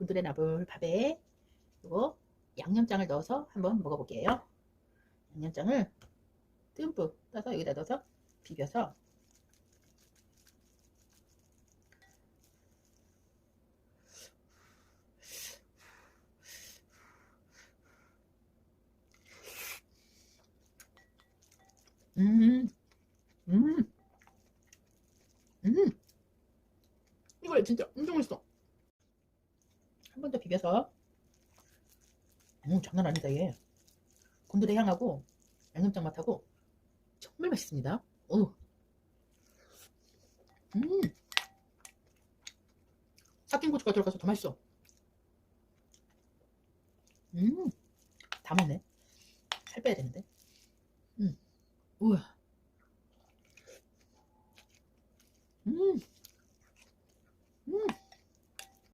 곤드레 나물 밥에 이거 양념장을 넣어서 한번 먹어볼게요. 양념장을 듬뿍 떠서 여기다 넣어서 비벼서 음, 음, 음. 이거 진짜 엄청 맛있어. 한 번 더 비벼서. 음, 장난 아니다, 얘. 곤드레 향하고, 양념장 맛하고, 정말 맛있습니다. 오. 음. 삭힌 고추가 들어가서 더 맛있어. 음. 다 먹네. 살 빼야 되는데. 음. 우와. 음. 음.